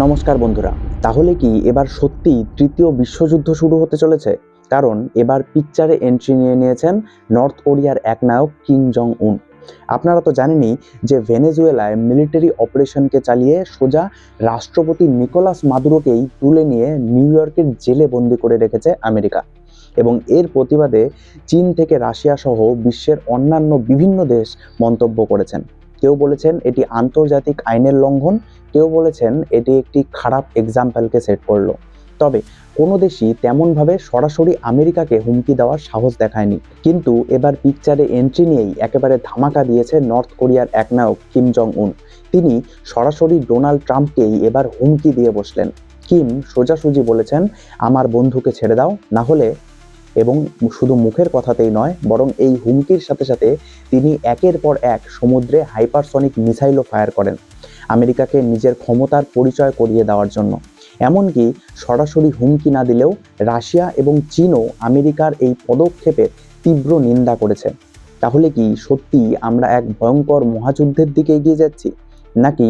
নমস্কার বন্ধুরা। তাহলে কি এবার সত্যি তৃতীয় বিশ্বযুদ্ধ শুরু হতে চলেছে? কারণ এবার পিকচারে এন্ট্রি নিয়ে নিয়েছেন নর্থ কোরিয়ার এক নায়ক কিম জং উন আপনারা তো জানেনই যে ভেনেজুয়েলায় মিলিটারি অপারেশনকে চালিয়ে সোজা রাষ্ট্রপতি নিকোলাস মাদুরোকেই তুলে নিয়ে নিউ ইয়র্কের জেলে বন্দি করে রেখেছে আমেরিকা। এবং এর প্রতিবাদে চীন থেকে রাশিয়া সহ বিশ্বের অন্যান্য বিভিন্ন দেশ মন্তব্য করেছেন। কেউ বলেছেন এটি আন্তর্জাতিক আইনের লঙ্ঘন, কেউ বলেছেন এটি একটি খারাপ এক্সাম্পলকে সেট করল। তবে কোনো দেশই তেমনভাবে সরাসরি আমেরিকাকে হুমকি দেওয়ার সাহস দেখায়নি। কিন্তু এবার পিকচারে এন্ট্রি নিয়েই একেবারে ধামাকা দিয়েছে নর্থ কোরিয়ার এক নায়ক কিম জং উন তিনি সরাসরি ডোনাল্ড ট্রাম্পকেই এবার হুমকি দিয়ে বসলেন। কিম সোজাসুজি বলেছেন, আমার বন্ধুকে ছেড়ে দাও, না হলে এবং শুধু মুখের কথাতেই নয়, বরং এই হুমকির সাথে সাথে তিনি একের পর এক সমুদ্রে হাইপারসনিক মিসাইলও ফায়ার করেন, আমেরিকাকে নিজের ক্ষমতার পরিচয় করিয়ে দেওয়ার জন্য। এমনকি সরাসরি হুমকি না দিলেও রাশিয়া এবং চীনও আমেরিকার এই পদক্ষেপের তীব্র নিন্দা করেছে। তাহলে কি সত্যি আমরা এক ভয়ঙ্কর মহাযুদ্ধের দিকে এগিয়ে যাচ্ছি? নাকি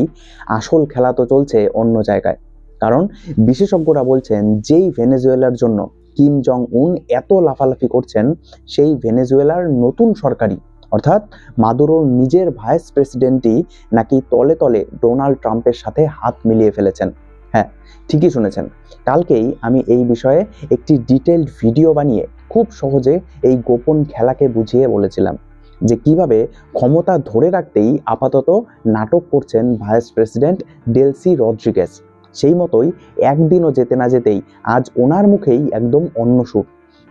আসল খেলা তো চলছে অন্য জায়গায়? কারণ বিশেষজ্ঞরা বলছেন, যেই ভেনেজুয়েলার জন্য কিম জং উন এত লাফালাফি করছেন সেই ভেনেজুয়েলার নতুন সরকারি। অর্থাৎ মাদুরোর নিজের ভাইস প্রেসিডেন্টই নাকি তলে তলে ডোনাল্ড ট্রাম্পের সাথে হাত মিলিয়ে ফেলেছেন। হ্যাঁ ঠিকই শুনেছেন। কালকেই আমি এই বিষয়ে একটি ডিটেলড ভিডিও বানিয়ে খুব সহজে এই গোপন খেলাকে বুঝিয়ে বলেছিলাম যে কীভাবে ক্ষমতা ধরে রাখতেই আপাতত নাটক করছেন ভাইস প্রেসিডেন্ট ডেলসি রদ্রিগেস সেই মতোই একদিনও যেতে না যেতেই আজ ওনার মুখেই একদম অন্য সুর।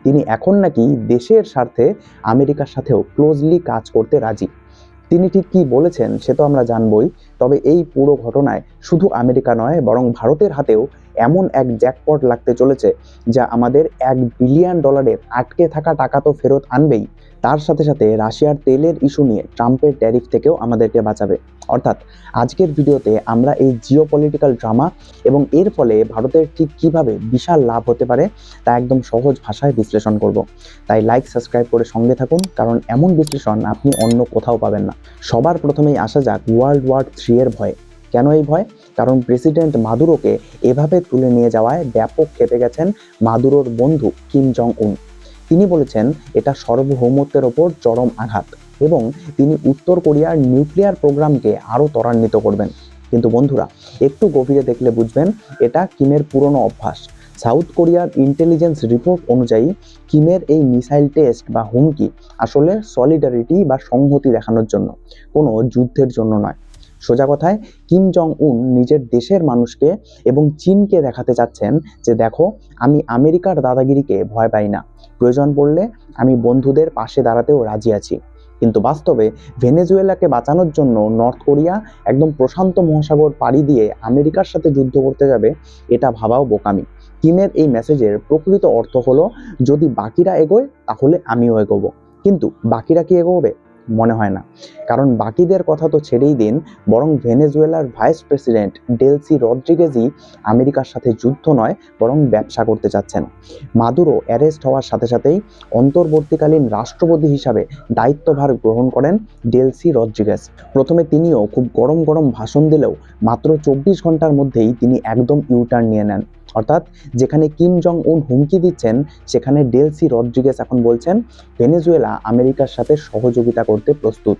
তিনি এখন নাকি দেশের স্বার্থে আমেরিকার সাথেও ক্লোজলি কাজ করতে রাজি। তিনি ঠিক কি বলেছেন সে তো আমরা জানবই, তবে এই পুরো ঘটনায় শুধু আমেরিকা নয়, বরং ভারতের হাতেও এমন এক জ্যাকপট লাগতে চলেছে যা আমাদের এক বিলিয়ন ডলারের আটকে থাকা টাকা তো ফেরত আনবেই। তার সাথে সাথে রাশিয়ার তেলের ইস্যু নিয়ে ট্রাম্পের ট্যারিফ থেকেও আমাদেরকে বাঁচাবে। অর্থাৎ আজকের ভিডিওতে আমরা এই জিও পলিটিক্যাল ড্রামা এবং এর ফলে ভারতের ঠিক কীভাবে বিশাল লাভ হতে পারে তা একদম সহজ ভাষায় বিশ্লেষণ করব। তাই লাইক সাবস্ক্রাইব করে সঙ্গে থাকুন, কারণ এমন বিশ্লেষণ আপনি অন্য কোথাও পাবেন না। সবার প্রথমেই আসা যাক ওয়ার্ল্ড ওয়ার থ্রি এর ভয়ে। কেন এই ভয়? কারণ প্রেসিডেন্ট মাদুরোকে এভাবে তুলে নিয়ে যাওয়ায় ব্যাপক খেপে গেছেন মাদুরোর বন্ধু কিম জং উন তিনি বলেছেন, এটা সার্বভৌমত্বের ওপর চরম আঘাত এবং তিনি উত্তর কোরিয়ার নিউক্লিয়ার প্রোগ্রামকে আরও ত্বরান্বিত করবেন। কিন্তু বন্ধুরা, একটু গভীরে দেখলে বুঝবেন, এটা কিমের পুরনো অভ্যাস। সাউথ কোরিয়ার ইন্টেলিজেন্স রিপোর্ট অনুযায়ী, কিমের এই মিসাইল টেস্ট বা হুমকি আসলে সলিডারিটি বা সংহতি দেখানোর জন্য, কোনো যুদ্ধের জন্য নয়। সোজা কথায় কিম জং উন নিজের দেশের মানুষকে এবং চীনকে দেখাতে চাচ্ছেন যে দেখো, আমি আমেরিকার দাদাগিরিকে ভয় পাই না। প্রয়োজন পড়লে আমি বন্ধুদের পাশে দাঁড়াতেও রাজি আছি। কিন্তু বাস্তবে ভেনেজুয়েলাকে বাঁচানোর জন্য নর্থ কোরিয়া একদম প্রশান্ত মহাসাগর পাড়ি দিয়ে আমেরিকার সাথে যুদ্ধ করতে যাবে, এটা ভাবাও বোকামি। কিমের এই মেসেজের প্রকৃত অর্থ হলো, যদি বাকিরা এগোয়, তাহলে আমিও এগোবো। কিন্তু বাকিরা কি এগোবে? মনে হয় না। কারণ বাকিদের কথা তো ছেড়েই দিন, বরং ভেনেজুয়েলার ভাইস প্রেসিডেন্ট ডেলসি রদ্রিগেজই আমেরিকার সাথে যুদ্ধ নয়, বরং ব্যবসা করতে চাচ্ছেন মাদুরো অ্যারেস্ট হওয়ার সাথে সাথেই অন্তর্বর্তীকালীন রাষ্ট্রপতি হিসাবে দায়িত্বভার গ্রহণ করেন ডেলসি রদ্রিগেজ প্রথমে তিনিও খুব গরম গরম ভাষণ দিলেও মাত্র চব্বিশ ঘণ্টার মধ্যেই তিনি একদম ইউটার্ন নিয়ে নেন। অর্থাৎ যেখানে কিম জং উন হুমকি দিচ্ছেন, সেখানে ডেলসি রদ্রিগেস এখন বলছেন, ভেনেজুয়েলা আমেরিকার সাথে সহযোগিতা করতে প্রস্তুত।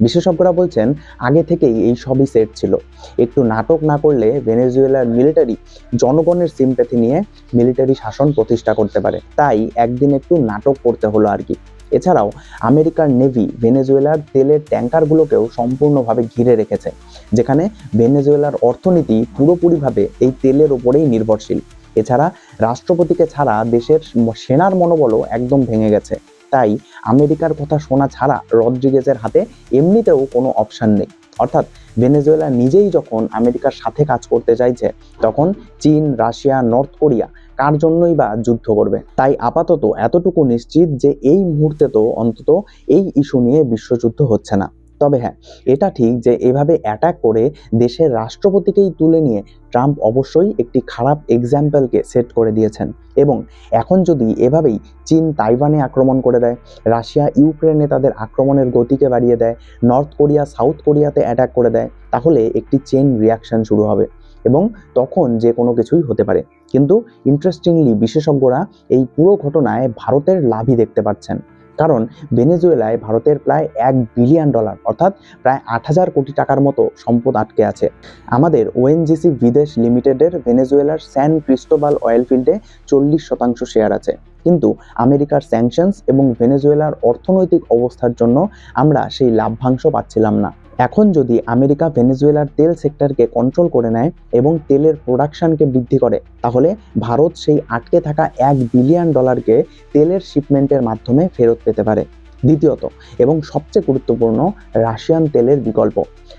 বিশেষজ্ঞরা বলছেন, আগে থেকেই এই সবই সেট ছিল। একটু নাটক না করলে ভেনেজুয়েলার মিলিটারি জনগণের সিম্প্যাথি নিয়ে মিলিটারি শাসন প্রতিষ্ঠা করতে পারে। তাই একদিন একটু নাটক করতে হলো আর কি। এছাড়াও আমেরিকার নেভি, ভেনেজুয়েলার তেলের ট্যাঙ্কারগুলোকেও সম্পূর্ণভাবে ঘিরে রেখেছে, যেখানে ভেনেজুয়েলার অর্থনীতি পুরোপুরিভাবে এই তেলের ওপরেই নির্ভরশীল। এছাড়া রাষ্ট্রপতিকে ছাড়া দেশের সেনার মনোবলও একদম ভেঙে গেছে। তাই আমেরিকার কথা শোনা ছাড়া রদ্রিগেজের হাতে এমনিতেও কোনো অপশান নেই। অর্থাৎ ভেনেজুয়েলা নিজেই যখন আমেরিকার সাথে কাজ করতে চাইছে, তখন চীন, রাশিয়া, নর্থ কোরিয়া কার জন্যই বা যুদ্ধ করবে? তাই আপাতত এতটুকু নিশ্চিত যে এই মুহূর্তে তো অন্তত এই ইস্যু নিয়ে বিশ্বযুদ্ধ হচ্ছে না। তবে হ্যাঁ এটা ঠিক যে এভাবে অ্যাটাক করে দেশের রাষ্ট্রপতিকেই তুলে নিয়ে ট্রাম্প অবশ্যই একটি খারাপ এক্সাম্পলকে সেট করে দিয়েছেন। এবং এখন যদি এভাবেই চীন তাইওয়ানে আক্রমণ করে দেয়, রাশিয়া ইউক্রেনে তাদের আক্রমণের গতিকে বাড়িয়ে দেয়, নর্থ কোরিয়া, সাউথ কোরিয়াতে অ্যাটাক করে দেয়, তাহলে একটি চেন রিয়াকশন শুরু হবে। এবং তখন যে কোনো কিছুই হতে পারে। কিন্তু ইন্টারেস্টিংলি বিশেষজ্ঞরা এই পুরো ঘটনায় ভারতের লাভই দেখতে পাচ্ছেন। কারণ ভেনেজুয়েলায় ভারতের প্রায় এক বিলিয়ন ডলার অর্থাৎ প্রায় আট হাজার কোটি টাকার মতো সম্পদ আটকে আছে। আমাদের ওএনজিসি বিদেশ লিমিটেডের ভেনেজুয়েলার স্যান ক্রিস্টোবাল অয়েল ফিল্ডে চল্লিশ শতাংশ শেয়ার আছে। কিন্তু আমেরিকার স্যাংশনস এবং ভেনেজুয়েলার অর্থনৈতিক অবস্থার জন্য আমরা সেই লাভ্যাংশ পাচ্ছিলাম না। এখন যদি আমেরিকা ভেনেজুয়েলার তেল সেক্টরকে কন্ট্রোল করে নেয় এবং তেলের প্রোডাকশনকে বৃদ্ধি করে, তাহলে ভারত সেই আটকে থাকা এক বিলিয়ন ডলারকে তেলের শিপমেন্টের মাধ্যমে ফেরত পেতে পারে। দ্বিতীয়ত, এবং সবচেয়ে গুরুত্বপূর্ণ, রাশিয়ান তেলের বিকল্প।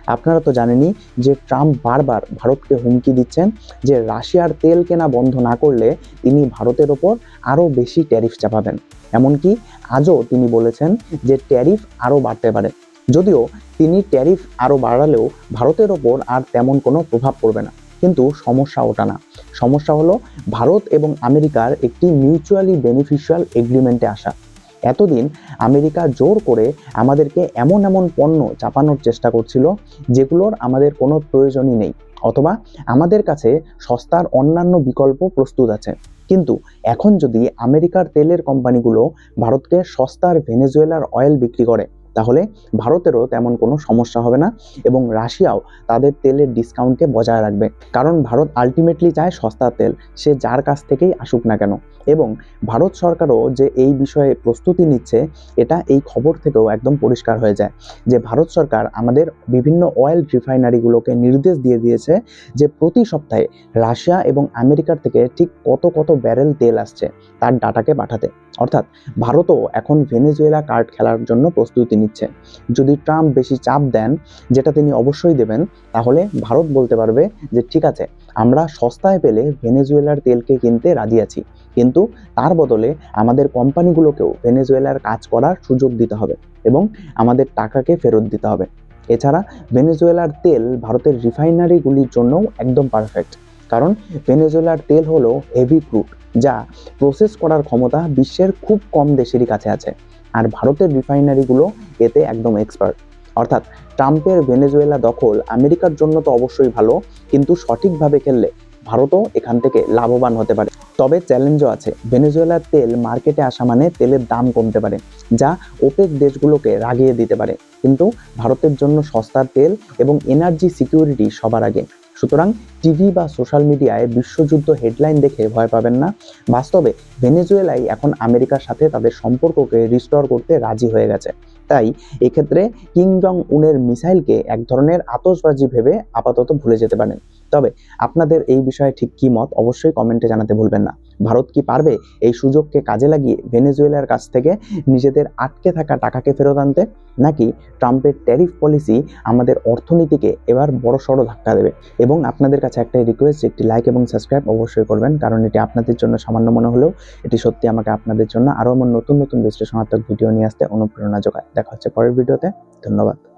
আপনারা তো জানেনই যে ট্রাম্প বারবার ভারতকে হুমকি দিচ্ছেন যে রাশিয়ার তেল কেনা বন্ধ না করলে তিনি ভারতের ওপর আরও বেশি ট্যারিফ চাপাবেন। এমনকি আজও তিনি বলেছেন যে ট্যারিফ আরও বাড়তে পারে। যদিও তিনি ট্যারিফ আরও বাড়ালেও ভারতের ওপর আর তেমন কোনো প্রভাব পড়বে না। কিন্তু সমস্যা ওটা না। সমস্যা হলো ভারত এবং আমেরিকার একটি মিউচুয়ালি বেনিফিশিয়াল এগ্রিমেন্টে আসা। এতদিন আমেরিকা জোর করে আমাদেরকে এমন এমন পণ্য চাপানোর চেষ্টা করছিল যেগুলোর আমাদের কোনো প্রয়োজনই নেই, অথবা আমাদের কাছে সস্তার অন্যান্য বিকল্প প্রস্তুত আছে। কিন্তু এখন যদি আমেরিকার তেলের কোম্পানিগুলো ভারতকে সস্তার ভেনেজুয়েলার অয়েল বিক্রি করে তাহলে ভারতেরও তেমন কোনো সমস্যা হবে না এবং রাশিয়াও তাদের তেলের ডিসকাউন্টকে বজায় রাখবে। কারণ ভারত আলটিমেটলি চায় সস্তা তেল, সে যার কাছ থেকেই আসুক না কেন। এবং ভারত সরকারও যে এই বিষয়ে প্রস্তুতি নিচ্ছে, এটা এই খবর থেকেও একদম পরিষ্কার হয়ে যায় যে ভারত সরকার আমাদের বিভিন্ন অয়েল রিফাইনারিগুলোকে নির্দেশ দিয়ে দিয়েছে যে প্রতি সপ্তাহে রাশিয়া এবং আমেরিকার থেকে ঠিক কত কত ব্যারেল তেল আসছে, তার ডাটাকে পাঠাতে। অর্থাৎ ভারতও এখন ভেনেজুয়েলা কার্ড খেলার জন্য প্রস্তুতি নিচ্ছে। যদি ট্রাম্প বেশি চাপ দেন, যেটা তিনি অবশ্যই দেবেন, তাহলে ভারত বলতে পারবে যে, ঠিক আছে, আমরা সস্তায় পেলে ভেনেজুয়েলার তেলকে কিনতে রাজি আছি। কিন্তু তার বদলে আমাদের কোম্পানিগুলোকেও ভেনেজুয়েলার কাজ করার সুযোগ দিতে হবে এবং আমাদের টাকাকে ফেরত দিতে হবে। এছাড়া ভেনেজুয়েলার তেল ভারতের রিফাইনারিগুলির জন্যও একদম পারফেক্ট। কারণ ভেনেজুয়েলার তেল হলো হেভি ক্রুড যা প্রসেস করার ক্ষমতা বিশ্বের খুব কম দেশেরই কাছে আছে। আর ভারতের রিফাইনারিগুলো এতে একদম এক্সপার্ট অর্থাৎ ট্রাম্পের ভেনেজুয়েলা দখল আমেরিকার জন্য তো অবশ্যই ভালো, কিন্তু সঠিকভাবে খেললে ভারতও এখান থেকে লাভবান হতে পারে। তবে চ্যালেঞ্জও আছে। ভেনেজুয়েলার তেল মার্কেটে আসা মানে তেলের দাম কমতে পারে, যা ওপেক দেশগুলোকে রাগিয়ে দিতে পারে। কিন্তু ভারতের জন্য সস্তার তেল এবং এনার্জি সিকিউরিটি সবার আগে। সুতরাং টিভি বা সোশ্যাল মিডিয়ায় বিশ্বযুদ্ধ হেডলাইন দেখে ভয় পাবেন না। বাস্তবে ভেনেজুয়েলাই এখন আমেরিকার সাথে তাদের সম্পর্ককে রিস্টোর করতে রাজি হয়ে গেছে। তাই এক্ষেত্রে কিং জং উনের মিসাইলকে এক ধরনের আতসবাজি ভেবে আপাতত ভুলে যেতে পারেন। তবে আপনাদের এই বিষয়ে ঠিক কী মত অবশ্যই কমেন্টে জানাতে ভুলবেন না। ভারত কি পারবে এই সুযোগকে কাজে লাগিয়ে ভেনেজুয়েলার কাছ থেকে নিজেদের আটকে থাকা টাকাকে ফেরত আনতে? নাকি ট্রাম্পের ট্যারিফ পলিসি আমাদের অর্থনীতিকে এবার বড়সড় ধাক্কা দেবে? এবং আপনাদের কাছে একটাই রিকোয়েস্ট একটি লাইক এবং সাবস্ক্রাইব অবশ্যই করবেন, কারণ এটি আপনাদের জন্য সামান্য মনে হলেও এটি সত্যি আমাকে আপনাদের জন্য আরও এমন নতুন নতুন বিশ্লেষণাত্মক ভিডিও নিয়ে আসতে অনুপ্রেরণা যোগায়। দেখা হচ্ছে পরের ভিডিওতে ধন্যবাদ।